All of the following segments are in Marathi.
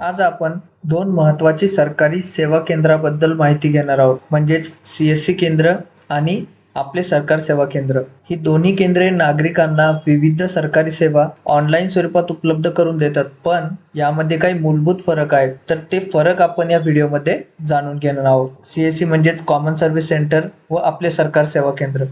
आज आपण दोन महत्त्वाची सरकारी सेवा केंद्राबद्दल माहिती घेणार आहोत. म्हणजेच सी एस सी केंद्र आणि आपले सरकार सेवा केंद्र. ही दोन्ही केंद्रे नागरिकांना विविध सरकारी सेवा ऑनलाईन स्वरूपात उपलब्ध करून देतात. पण यामध्ये काही मूलभूत फरक आहेत. तर ते फरक आपण या व्हिडिओमध्ये जाणून घेणार आहोत. सी एस सी म्हणजेच कॉमन सर्व्हिस सेंटर व आपले सरकार सेवा केंद्र.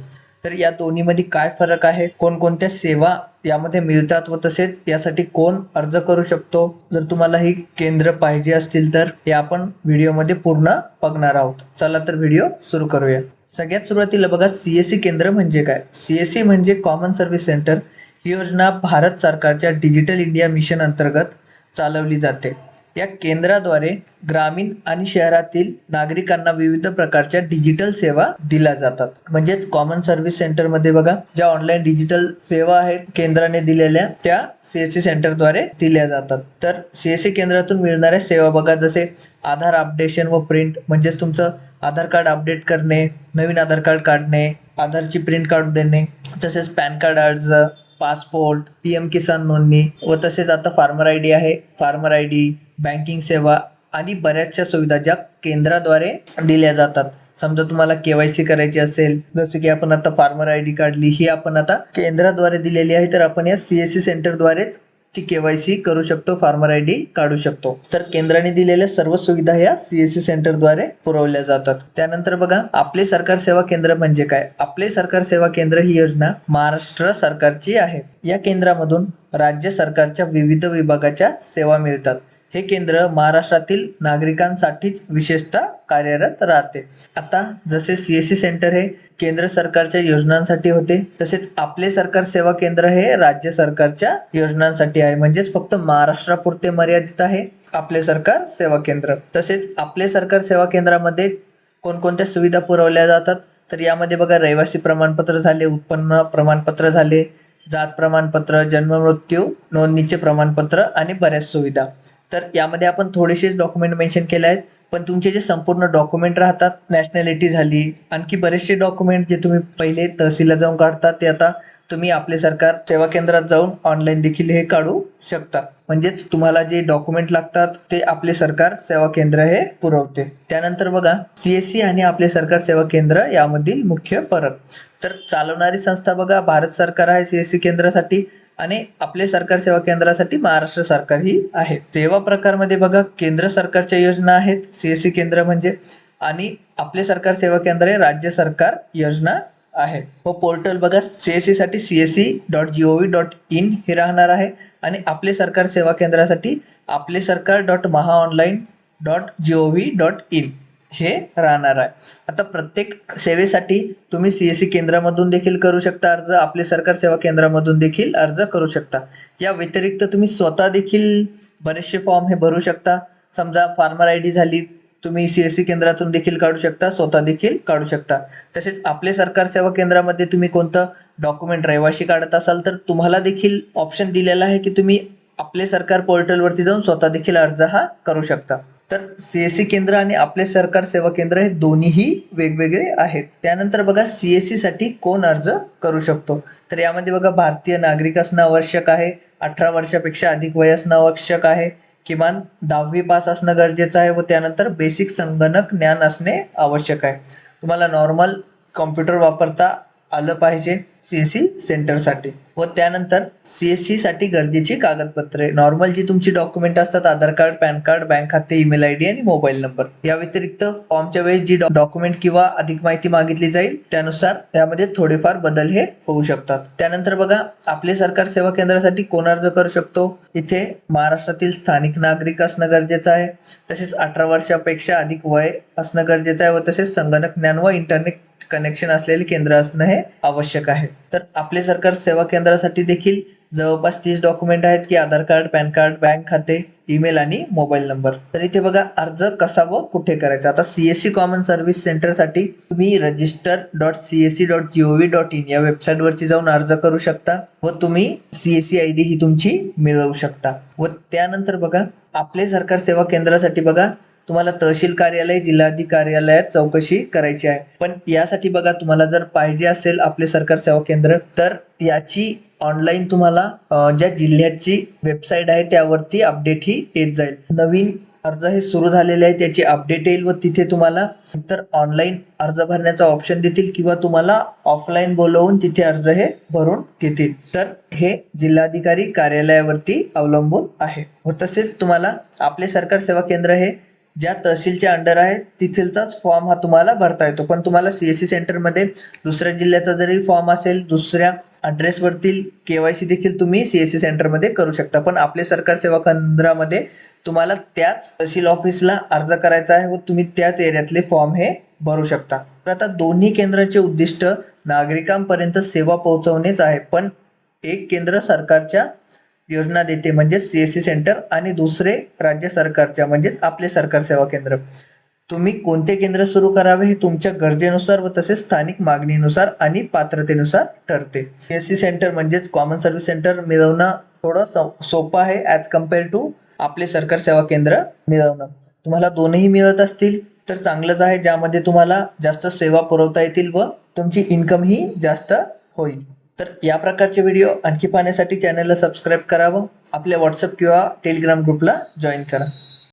तर या दोन्हीमध्ये काय फरक आहे? कोणकोणत्या सेवा यामध्ये मिळतात व तसेच यासाठी कोण अर्ज करू शकतो? जर तुम्हाला ही केंद्र पाहिजे असतील तर हे आपण व्हिडिओमध्ये पूर्ण बघणार आहोत. चला तर व्हिडिओ सुरू करूया. सगळ्यात सुरुवातीला बघा सी एस सी केंद्र म्हणजे काय? सी एस सी म्हणजे कॉमन सर्व्हिस सेंटर. ही योजना भारत सरकारच्या डिजिटल इंडिया मिशन अंतर्गत चालवली जाते. या केंद्राद्वारे ग्रामीण आणि शहरातील नागरिकांना विविध प्रकारच्या डिजिटल सेवा दिल्या जातात. म्हणजेच कॉमन सर्व्हिस सेंटरमध्ये बघा ज्या ऑनलाईन डिजिटल सेवा आहेत केंद्राने दिलेल्या त्या सी एस सी सेंटरद्वारे दिल्या जातात. तर सी एस सी केंद्रातून मिळणाऱ्या सेवा बघा जसे आधार अपडेशन व प्रिंट म्हणजेच तुमचं आधार कार्ड अपडेट करणे नवीन आधार कार्ड काढणे आधारची प्रिंट काढून देणे तसेच पॅन कार्ड अर्ज पासपोर्ट पी एम किसान नोंदणी व तसेच आता फार्मर आय डी आहे. फार्मर आय डी बँकिंग सेवा आणि बऱ्याचशा सुविधा ज्या केंद्राद्वारे दिल्या जातात. समजा तुम्हाला के वाय सी करायची असेल जसे की आपण आता फार्मर आय डी काढली ही आपण आता केंद्राद्वारे दिलेली आहे तर आपण या सी एस सी सेंटरद्वारेच ती के वाय सी करू शकतो फार्मर आय डी काढू शकतो. तर केंद्राने दिलेल्या सर्व सुविधा ह्या सी एस सी सेंटरद्वारे पुरवल्या जातात. त्यानंतर बघा आपले सरकार सेवा केंद्र म्हणजे काय? आपले सरकार सेवा केंद्र ही योजना महाराष्ट्र सरकारची आहे. या केंद्रामधून राज्य सरकारच्या विविध विभागाच्या सेवा मिळतात. हे केंद्र महाराष्ट्रातील नागरिकांसाठीच विशेषतः कार्यरत राहते. आता जसे सी एस सी सेंटर हे केंद्र सरकारच्या योजनांसाठी होते तसेच आपले सरकार सेवा केंद्र हे राज्य सरकारच्या योजनांसाठी आहे. म्हणजेच फक्त महाराष्ट्रापुरते मर्यादित आहे आपले सरकार सेवा केंद्र. तसेच आपले सरकार सेवा केंद्रामध्ये कोणकोणत्या सुविधा पुरवल्या जातात तर यामध्ये बघा रहिवासी प्रमाणपत्र झाले उत्पन्न प्रमाणपत्र झाले जात प्रमाणपत्र जन्म मृत्यू नोंदणीचे प्रमाणपत्र आणि बऱ्याच सुविधा. तर यामध्ये आपण थोडेसेच डॉक्युमेंट मेन्शन केले आहेत. पण तुमचे जे संपूर्ण डॉक्युमेंट राहतात नॅशनॅलिटी झाली आणखी बरेचसे डॉक्युमेंट जे तुम्ही पहिले तहसीलला जाऊन काढता ते आता तुम्ही आपले सरकार सेवा केंद्रात जाऊन ऑनलाईन देखील हे काढू शकता. म्हणजेच तुम्हाला जे डॉक्युमेंट लागतात ते आपले सरकार सेवा केंद्र हे पुरवते. त्यानंतर बघा सी एस सी आणि आपले सरकार सेवा केंद्र यामधील मुख्य फरक. तर चालवणारी संस्था बघा भारत सरकार आहे सी एस सी केंद्रासाठी. आणि आपले सरकार सेवा केंद्रासाठी महाराष्ट्र सरकार ही आहे. सेवा प्रकारमध्ये बघा केंद्र सरकारच्या योजना आहेत सी एस सी केंद्र म्हणजे आणि आपले सरकार सेवा केंद्र हे राज्य सरकार योजना आहे. व पोर्टल बघा सी एस सीसाठी C S C dot G O V dot in हे राहणार आहे. आणि आपले सरकार सेवा केंद्रासाठी आपले सरकार dot Maha online dot G O V dot in. हे राहणार आहे. आता प्रत्येक सेवेसाठी तुम्ही सी एस सी केंद्रामधून देखील करू शकता अर्ज आपले सरकार सेवा केंद्रामधून देखील अर्ज करू शकता. या व्यतिरिक्त तुम्ही स्वतः देखील बरेचसे फॉर्म हे भरू शकता. समजा फार्मर आय डी झाली तुम्ही सी एस सी केंद्रातून देखील काढू शकता स्वतः देखील काढू शकता. तसेच आपले सरकार सेवा केंद्रामध्ये तुम्ही कोणतं डॉक्युमेंट रहिवाशी काढत असाल तर तुम्हाला देखील ऑप्शन दिलेला आहे की तुम्ही आपले सरकार पोर्टलवरती जाऊन स्वतः देखील अर्ज हा करू शकता. तर सी एस सी केंद्र आणि आपले सरकार सेवा केंद्र हे दोन्हीही वेगवेगळे आहेत. त्यानंतर बघा सी एस सीसाठी कोण अर्ज करू शकतो? तर यामध्ये बघा भारतीय नागरिक असणं आवश्यक आहे. अठरा वर्षापेक्षा अधिक वय असणं आवश्यक आहे. किमान दहावी पास असणं गरजेचं आहे व त्यानंतर बेसिक संगणक ज्ञान असणे आवश्यक आहे. तुम्हाला नॉर्मल कॉम्प्युटर वापरता आलं पाहिजे सी एस सी सेंटरसाठी. व त्यानंतर सी एस सीसाठी गरजेची कागदपत्रे. नॉर्मल जी तुमची डॉक्युमेंट असतात Aadhaar card PAN card bank खाते ईमेल आय डी आणि मोबाईल नंबर या व्यतिरिक्त फॉर्मच्या वेळेस जी डॉक्युमेंट किंवा अधिक माहिती मागितली जाईल त्यानुसार त्यामध्ये थोडेफार बदल हे होऊ शकतात. त्यानंतर बघा आपले सरकार सेवा केंद्रासाठी कोण अर्ज करू शकतो? इथे महाराष्ट्रातील स्थानिक नागरिक असणं गरजेचं आहे. तसेच अठरा वर्षापेक्षा अधिक वय असणं गरजेचं आहे व तसेच संगणक ज्ञान व इंटरनेट कनेक्शन असलेले केंद्र असणं हे आवश्यक आहे. तर आपले सरकार सेवा केंद्रासाठी देखील जवळपास तीस डॉक्युमेंट आहेत की Aadhaar card PAN card bank खाते ईमेल आणि मोबाईल नंबर. तर इथे बघा अर्ज कसा व कुठे करायचा? आता C S C common service सेंटरसाठी तुम्ही register dot C S C dot G O V dot in या वेबसाईटवरती जाऊन अर्ज करू शकता व तुम्ही C S C I D ही तुमची मिळवू शकता. व त्यानंतर बघा आपले सरकार सेवा केंद्रासाठी बघा तुम्हाला तहसील कार्यालय जिल्हाधिकारी कार्यालयात चौकशी करायची आहे. पण यासाठी बघा तुम्हाला जर पाहिजे असेल आपले सरकार सेवा केंद्र तर याची ऑनलाईन तुम्हाला ज्या जिल्ह्याची वेबसाईट आहे त्यावरती अपडेट ही येत जाईल. नवीन अर्ज हे सुरू झालेले आहे त्याची अपडेट येईल व तिथे तुम्हाला तर ऑनलाईन अर्ज भरण्याचा ऑप्शन देतील किंवा तुम्हाला ऑफलाईन बोलवून तिथे अर्ज हे भरून घेतील. तर हे जिल्हाधिकारी कार्यालयावरती अवलंबून आहे. व तसेच तुम्हाला आपले सरकार सेवा केंद्र हे ज्या तहसीलच्या अंडर आहे तिथलचाच फॉर्म हा तुम्हाला भरता येतो. पण तुम्हाला सी एस सी सेंटरमध्ये दुसऱ्या जिल्ह्याचा जरी फॉर्म असेल दुसऱ्या ॲड्रेसवरती के वाय सी देखील तुम्ही सी एस सी सेंटरमध्ये करू शकता. पण आपले सरकार सेवा केंद्रामध्ये तुम्हाला त्याच तहसील ऑफिसला अर्ज करायचा आहे व तुम्ही त्याच एरियातले फॉर्म हे भरू शकता. तर आता दोन्ही केंद्राचे उद्दिष्ट नागरिकांपर्यंत सेवा पोहोचवणेच आहे. पण एक केंद्र सरकारच्या योजना देते म्हणजेच सी एस सी सेंटर आणि दुसरे राज्य सरकारच्या म्हणजेच आपले सरकार सेवा केंद्र. तुम्ही कोणते केंद्र सुरू करावे हे तुमच्या गरजेनुसार व तसेच स्थानिक मागणीनुसार आणि पात्रतेनुसार ठरते. सी एस सी सेंटर म्हणजेच कॉमन सर्व्हिस सेंटर मिळवणं थोडं सोपं आहे ॲज कंपेअर टू आपले सरकार सेवा केंद्र मिळवणं. तुम्हाला दोनही मिळत असतील तर चांगलंच आहे ज्यामध्ये तुम्हाला जास्त सेवा पुरवता येतील व तुमची इन्कमही जास्त होईल. तर या प्रकारचे व्हिडिओ आणखी पाहण्यासाठी चॅनलला सबस्क्राईब करावं. आपल्या व्हॉट्सअप किंवा टेलिग्राम ग्रुपला जॉईन करा.